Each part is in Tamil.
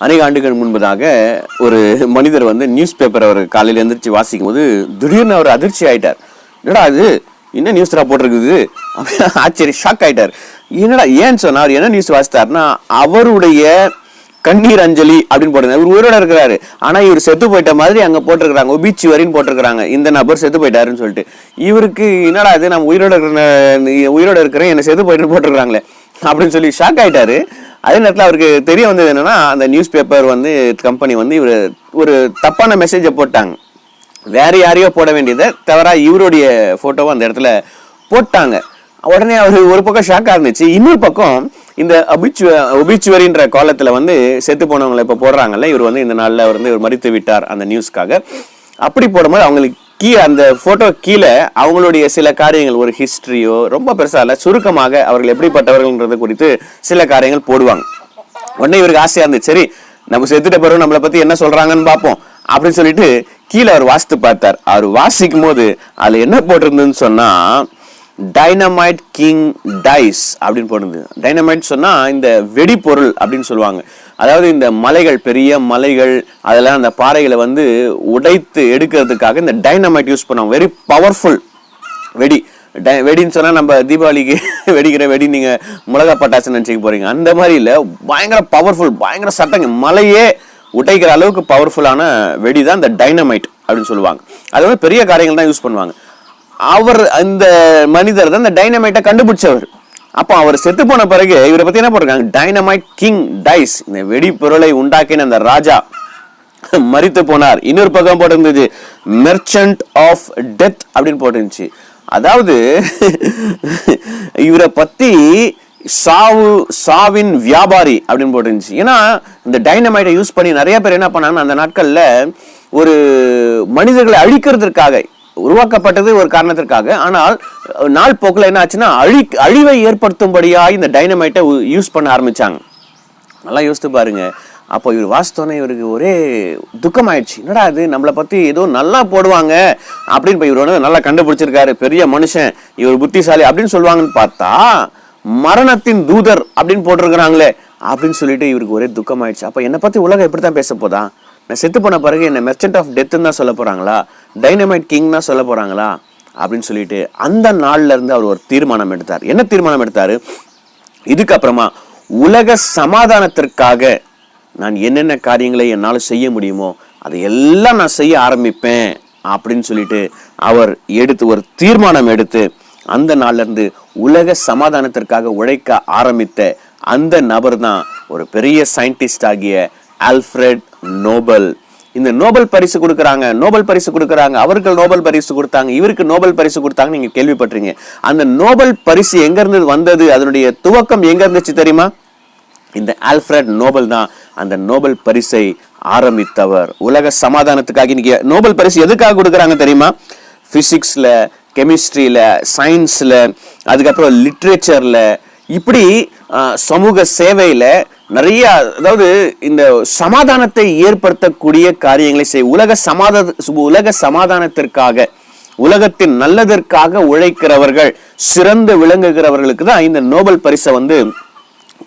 அநேக ஆண்டுகள் முன்பதாக ஒரு மனிதர் வந்து நியூஸ் பேப்பர் அவர் காலையில் எழுந்திரிச்சு வாசிக்கும் போது திடீர்னு அவர் அதிர்ச்சி ஆயிட்டார். என்னடா இது? என்ன நியூஸ்ரா போட்டிருக்குது? அப்படின்னு ஆச்சரிய ஷாக் ஆயிட்டார். என்னடா ஏன்னு சொன்னார் என்ன நியூஸ் வாசித்தாருன்னா அவருடைய கண்ணீர் அஞ்சலி அப்படின்னு போட்டிருந்தாங்க இவர் உயிரோட இருக்கிறாரு. ஆனால் இவர் செத்து போயிட்ட மாதிரி அங்கே போட்டிருக்கிறாங்க. ஒபிச்சு வரின்னு போட்டிருக்கிறாங்க. இந்த நபர் செத்து போயிட்டாருன்னு சொல்லிட்டு. இவருக்கு என்னடா இது? நம்ம உயிரோட இருக்கிற உயிரோட இருக்கிறேன் என்னை செத்து போயிட்டுன்னு போட்டிருக்கிறாங்களே. அப்படின்னு சொல்லி ஷாக் ஆயிட்டாரு. அதே நேரத்தில் அவருக்கு தெரிய வந்தது என்னென்னா அந்த நியூஸ் பேப்பர் வந்து கம்பெனி வந்து இவர் ஒரு தப்பான மெசேஜை போட்டாங்க. வேறு யாரையோ போட வேண்டியதை தவறாக இவருடைய ஃபோட்டோவை அந்த இடத்துல போட்டாங்க. உடனே அவர் ஒரு பக்கம் ஷாக்காக இருந்துச்சு. இன்னொரு பக்கம் இந்த அபிச்சு ஒபிச்சுவரின்ற காலத்தில் வந்து செத்து போனவங்களை இப்போ போடுறாங்கல்ல இவர் வந்து இந்த நாளில் வந்து இவர் மறித்து விட்டார் அந்த நியூஸ்க்காக அப்படி போடும்போது அவங்களுக்கு கீழே அந்த ஃபோட்டோ கீழே அவங்களுடைய சில காரியங்கள் ஒரு ஹிஸ்ட்ரியோ ரொம்ப பெருசாக இல்லை சுருக்கமாக அவர்கள் எப்படிப்பட்டவர்கள்ன்றது குறித்து சில காரியங்கள் போடுவாங்க. உடனே இவருக்கு ஆசையாக இருந்துச்சு சரி நம்ம செத்துட்ட பிறகு நம்மளை பற்றி என்ன சொல்கிறாங்கன்னு பார்ப்போம். அப்படின்னு சொல்லிட்டு கீழே அவர் வாசித்து பார்த்தார். அவர் வாசிக்கும் போது அதில் என்ன போட்டிருந்ததுன்னு சொன்னால் டைனமைட் கிங் டைஸ் அப்படின்னு போட்டிருந்தது. டைனமைட் சொன்னால் இந்த வெடிப்பொருள் அப்படின்னு சொல்லுவாங்க. அதாவது இந்த மலைகள் பெரிய மலைகள் அதெல்லாம் அந்த பாறைகளை வந்து உடைத்து எடுக்கிறதுக்காக இந்த டைனமைட் யூஸ் பண்ணுவாங்க. வெரி பவர்ஃபுல் வெடி. டை- வெடின்னு சொன்னால் நம்ம தீபாவளிக்கு வெடிக்கிற வெடி நீங்கள் மிளகா பட்டாசு நினச்சிக்க போகிறீங்க அந்த மாதிரி இல்லை. பயங்கர பவர்ஃபுல் பயங்கர சட்டங்க. மலையே உடைக்கிற அளவுக்கு பவர்ஃபுல்லான வெடி தான் இந்த டைனமைட் அப்படின்னு சொல்லுவாங்க. அது வந்து பெரிய காரியங்கள் தான் யூஸ் பண்ணுவாங்க. அவர் அந்த மனிதர் தான் இந்த டைனமைட்டை கண்டுபிடிச்சவர். அப்போ அவர் செத்து போன பிறகு இவரை பத்தி என்ன போட்டிருக்காங்க? டைனமைட் கிங் டைஸ் இந்த வெடி பொருளை உண்டாக்கின அந்த ராஜா மறித்து போனார். இன்னொரு பக்கம் போட்டிருந்தது மெர்ச்சன்ட் ஆஃப் டெத் அப்படின்னு போட்டிருந்துச்சு. அதாவது இவரை பத்தி சாவு சாவின் வியாபாரி அப்படின்னு போட்டிருந்துச்சு. ஏன்னா இந்த டைனமைட்டை யூஸ் பண்ணி நிறைய பேர் என்ன பண்ணாங்க அந்த நாட்கள்ல ஒரு மனிதர்களை அழிக்கிறதுக்காக உருவாக்கப்பட்டது ஒரு காரணத்திற்காக. ஆனால் நாள் போக்கில் என்ன ஆச்சுன்னா அழி அழிவை ஏற்படுத்தும்படியாக இந்த டைனமைட்டை யூஸ் பண்ண ஆரம்பிச்சாங்க. நல்லா யோசித்து பாருங்க. அப்போ இவர் வாசித்தோன்னே இவருக்கு ஒரே துக்கமாயிடுச்சு. என்னடா இது? நம்மளை பற்றி ஏதோ நல்லா போடுவாங்க அப்படின்னு போய் இவர் வந்து நல்லா கண்டுபிடிச்சிருக்காரு. பெரிய மனுஷன் இவர் புத்திசாலி அப்படின்னு சொல்லுவாங்கன்னு பார்த்தா மரணத்தின் தூதர் அப்படின்னு போட்டிருக்கிறாங்களே அப்படின்னு சொல்லிட்டு இவருக்கு ஒரே துக்கமாயிடுச்சு. அப்போ என்னை பற்றி உலகம் எப்படி தான் பேச போதா? நான் செத்து போன பிறகு என்னை மெர்ச்சன்ட் ஆஃப் டெத்துன்னு தான் சொல்ல போகிறாங்களா டைனமைட் கிங் தான் சொல்ல போகிறாங்களா அப்படின்னு சொல்லிட்டு அந்த நாள்லேருந்து அவர் ஒரு தீர்மானம் எடுத்தார். என்ன தீர்மானம் எடுத்தார்? இதுக்கப்புறமா உலக சமாதானத்திற்காக நான் என்னென்ன காரியங்களை என்னால் செய்ய முடியுமோ அதை எல்லாம் நான் செய்ய ஆரம்பிப்பேன் அப்படின்னு சொல்லிட்டு அவர் எடுத்து ஒரு தீர்மானம் எடுத்து அந்த நாள்லேருந்து உலக சமாதானத்திற்காக உழைக்க ஆரம்பித்த அந்த நபர் தான் ஒரு பெரிய சயின்டிஸ்ட் ஆகிய ஆல்ஃப்ரெட் நோபல் இந்த நோபல் பரிசு கொடுக்குறாங்க நோபல் பரிசு கொடுக்குறாங்க அவர்கள் நோபல் பரிசு கொடுத்தாங்க இவருக்கு நோபல் பரிசு கொடுத்தாங்க நீங்க கேள்விப்பட்டீங்க அந்த நோபல் பரிசு எங்க இருந்து வந்தது அதனுடைய துவக்கம் எங்க இருந்துச்சு தெரியுமா? இந்த ஆல்ஃபிரட் நோபல் தான் அந்த நோபல் பரிசை ஆரம்பித்தவர். உலக சமாதானத்துக்காக இன்னைக்கு நோபல் பரிசு எதுக்காக கொடுக்குறாங்க தெரியுமா? பிசிக்ஸ்ல கெமிஸ்ட்ரியில சயின்ஸ்ல அதுக்கப்புறம் லிட்ரேச்சர்ல இப்படி சமூக சேவையில் நிறைய அதாவது இந்த சமாதானத்தை ஏற்படுத்தக்கூடிய காரியங்களை செய் உலக சமாத உலக சமாதானத்திற்காக உலகத்தின் நல்லதற்காக உழைக்கிறவர்கள் சிறந்து விளங்குகிறவர்களுக்கு தான் இந்த நோபல் பரிசை வந்து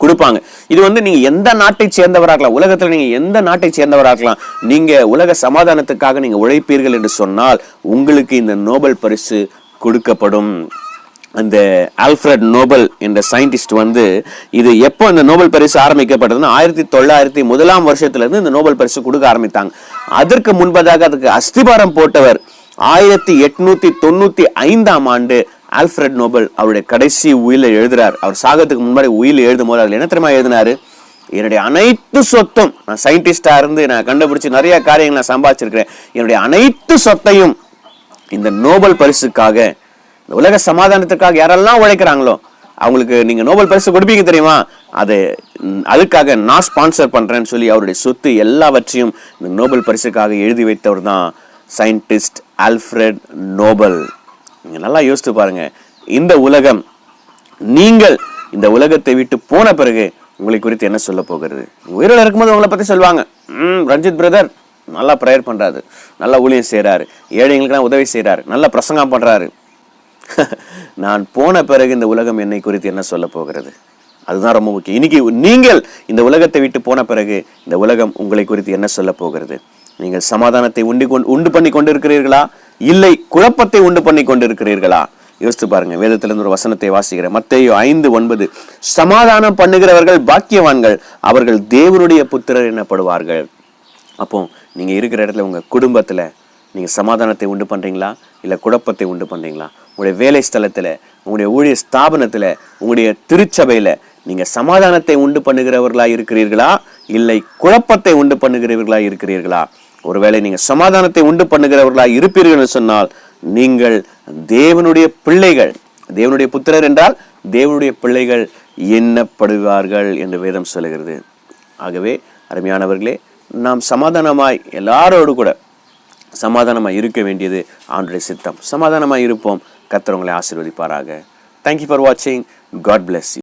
கொடுப்பாங்க. இது வந்து நீங்க எந்த நாட்டை சேர்ந்தவராக இருக்கலாம் உலகத்துல நீங்க எந்த நாட்டை சேர்ந்தவராக இருக்கலாம் நீங்க உலக சமாதானத்துக்காக நீங்க உழைப்பீர்கள் என்று சொன்னால் உங்களுக்கு இந்த நோபல் பரிசு கொடுக்கப்படும். அந்த ஆல்ஃப்ரட் நோபல் என்ற சயின்டிஸ்ட் வந்து இது எப்போ இந்த நோபல் பரிசு ஆரம்பிக்கப்பட்டதுன்னா ஆயிரத்தி தொள்ளாயிரத்தி முதலாம் வருஷத்துலேருந்து இந்த நோபல் பரிசு கொடுக்க ஆரம்பித்தாங்க. அதற்கு முன்பதாக அதுக்கு அஸ்திபாரம் போட்டவர் ஆயிரத்தி எட்நூத்தி தொண்ணூத்தி ஐந்தாம் ஆண்டு ஆல்ஃப்ரட் நோபல் அவருடைய கடைசி உயில எழுதுறார். அவர் சாகத்துக்கு முன்னாடி உயில எழுதும் போது அதில் என்ன தெரியுமா எழுதினாரு? என்னுடைய அனைத்து சொத்தும் நான் சயின்டிஸ்டா இருந்து நான் கண்டுபிடிச்சு நிறைய காரியங்கள் நான் சம்பாதிச்சிருக்கிறேன். என்னுடைய அனைத்து சொத்தையும் இந்த நோபல் பரிசுக்காக இந்த உலக சமாதானத்துக்காக யாரெல்லாம் உழைக்கிறாங்களோ அவங்களுக்கு நீங்க நோபல் பரிசு கொடுப்பீங்க தெரியுமா? அது அதுக்காக நான் ஸ்பான்சர் பண்றேன்னு சொல்லி அவருடைய சொத்து எல்லாவற்றையும் இந்த நோபல் பரிசுக்காக எழுதி வைத்தவர் தான் சயின்டிஸ்ட் ஆல்ஃப்ரெட் நோபல் நீங்கள் நல்லா யோசித்து பாருங்க. இந்த உலகம் நீங்கள் இந்த உலகத்தை விட்டு போன பிறகு உங்களை குறித்து என்ன சொல்ல போகிறது? உயிரோட இருக்கும்போது உங்களை பற்றி சொல்லுவாங்க. ம் ரஞ்சித் பிரதர் நல்லா ப்ரேயர் பண்ணுறாரு நல்லா ஊழியம் செய்கிறாரு ஏழைங்களுக்கெல்லாம் உதவி செய்கிறாரு நல்லா பிரசங்கம் பண்ணுறாரு நான் போன பிறகு இந்த உலகம் என்னை குறித்து என்ன சொல்ல போகிறது? அதுதான் ரொம்ப முக்கியம். இன்னைக்கு நீங்கள் இந்த உலகத்தை விட்டு போன பிறகு இந்த உலகம் உங்களை குறித்து என்ன சொல்ல போகிறது? நீங்கள் சமாதானத்தை உண்டு கொண்டு உண்டு பண்ணி கொண்டிருக்கிறீர்களா? இல்லை குழப்பத்தை உண்டு பண்ணி கொண்டிருக்கிறீர்களா? யோசித்து பாருங்க. வேதத்திலிருந்து ஒரு வசனத்தை வாசிக்கிறேன். மத்தையோ ஐந்து ஒன்பது. சமாதானம் பண்ணுகிறவர்கள் பாக்கியவான்கள் அவர்கள் தேவனுடைய புத்திரர் எனப்படுவார்கள். அப்போ நீங்கள் இருக்கிற இடத்துல உங்கள் குடும்பத்தில் நீங்கள் சமாதானத்தை உண்டு பண்ணுறீங்களா இல்லை குழப்பத்தை உண்டு பண்ணுறீங்களா உங்களுடைய வேலை ஸ்தலத்தில் உங்களுடைய ஊழிய ஸ்தாபனத்தில் உங்களுடைய திருச்சபையில் நீங்கள் சமாதானத்தை உண்டு பண்ணுகிறவர்களாக இருக்கிறீர்களா? இல்லை குழப்பத்தை உண்டு பண்ணுகிறவர்களா இருக்கிறீர்களா? ஒருவேளை நீங்கள் சமாதானத்தை உண்டு பண்ணுகிறவர்களாக இருப்பீர்கள் சொன்னால் நீங்கள் தேவனுடைய பிள்ளைகள் தேவனுடைய புத்திரர் என்றால் தேவனுடைய பிள்ளைகள் எண்ணப்படுவார்கள் என்று வேதம் சொல்லுகிறது. ஆகவே அருமையானவர்களே நாம் சமாதானமாய் எல்லாரோடு கூட சமாதானமாக இருக்க வேண்டியது ஆண்டுடைய சித்தம். சமாதானமாக இருப்போம். கத்துறவங்களை ஆசிர்வதிப்பாராக. ஆசீர்வதிப்பாராக தேங்க்யூ ஃபார் வாட்சிங் காட் பிளெஸ்